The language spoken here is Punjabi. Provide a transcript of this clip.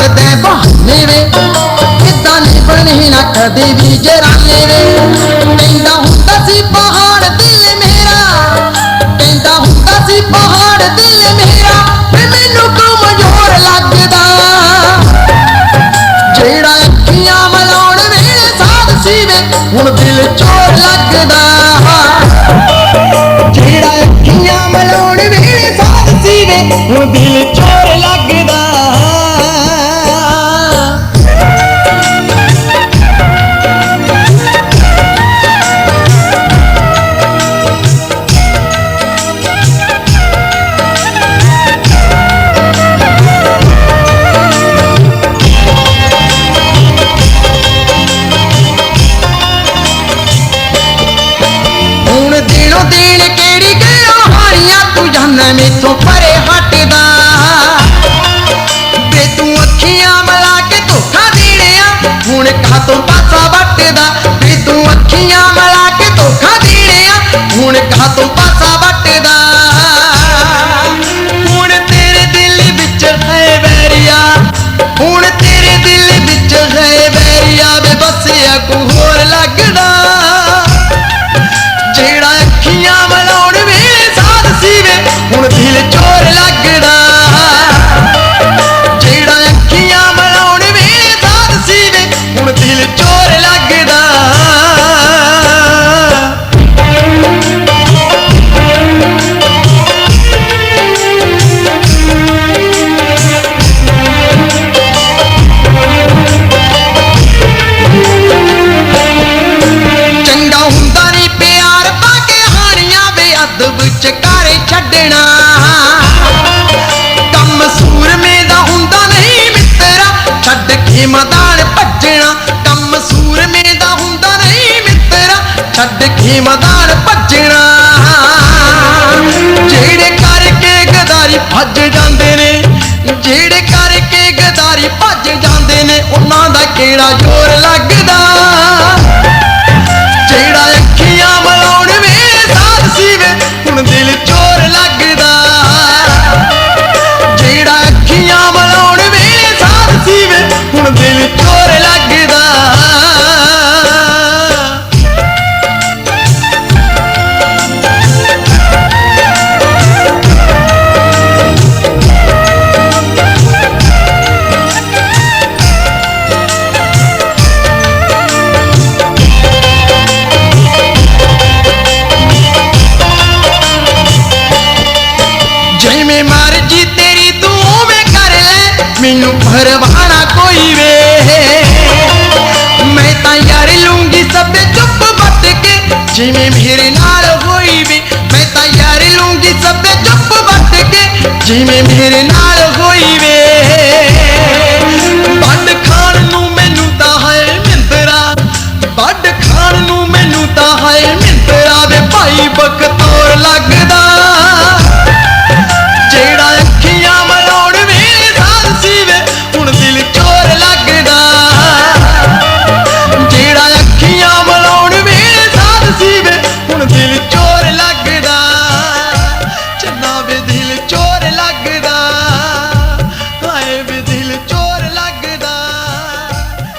ਕਰਦੇ ਬਹਾਨੇ ਵੇ ਕਿਦਾਂ ਨਿਭਣੀ ਨਾ ਕਦੇ ਵੀ ਜਰਾਨੇ ਵੇ ਕਹਿੰਦਾ ਹੁੰਦਾ ਸੀ ਪਹਾੜ ਦਿਲ ਮੇਰਾ ਕਹਿੰਦਾ ਹੁੰਦਾ ਸੀ ਪਹਾੜ ਦਿਲ ਮੇਰਾ ਫਿਰ ਮੈਨੂੰ ਕਮਜ਼ੋਰ ਲੱਗਦਾ ਜਿਹੜਾ ਅੱਖੀਆਂ ਮਲਾਉਣ ਵੇਲੇ ਸਾਧ ਸੀ ਵੇ ਹੁਣ ਦਿਲ ਚੋਰ ਲੱਗਦਾ ਜਿਹੜਾ ਅੱਖੀਆਂ ਮਲਾਉਣ ਵੇਲੇ ਸਾਧ ਸੀ ਵੇ ਹੁਣ ਦਿਲ ਚੋਰ ਹੁਣ ਦਿਨੋਂ ਕਿਹੜੀ ਗੱਲੋਂ ਹਾਣੀਆਂ ਤੂੰ ਜਾਣਾ ਮੇਥੋਂ ਪਰੇ ਹਟਦਾ। ਵੇ ਤੂੰ ਅੱਖੀਆਂ ਮਲਾ ਕੇ ਧੋਖਾ ਦੇਣਿਆ, ਹੁਣ ਕਾਤੋਂ ਪਾਸਾ ਵੱਟਦਾ। ਛੱਡ ਭੱਜਣਾ, ਕੰਮ ਸੂਰਮੇ ਦਾ ਹੁੰਦਾ ਨਹੀਂ ਮਿੱਤਰਾ, ਛੱਡ ਕੇ ਮੈਦਾਨ ਭੱਜਣਾ। ਜਿਹੜੇ ਕਰਕੇ ਗਦਾਰੀ ਭੱਜ ਜਾਂਦੇ ਨੇ, ਜਿਹੜੇ ਕਰਕੇ ਗਦਾਰੀ ਭੱਜ ਜਾਂਦੇ ਨੇ, ਉਹਨਾਂ ਦਾ ਕਿਹੜਾ ਜ਼ੋਰ ਲੱਗਦਾ? ਹੁਣ ਦਿਲ ਚੋਰ ਲੱਗਦਾ। ਜਿਵੇਂ ਮਰਜ਼ੀ ਤੇਰੀ ਤੂੰ ਉਵੇਂ ਕਰ ਲੈ ਮੈਨੂੰ ਪਰਵਾਹ Jimmy, hitting out of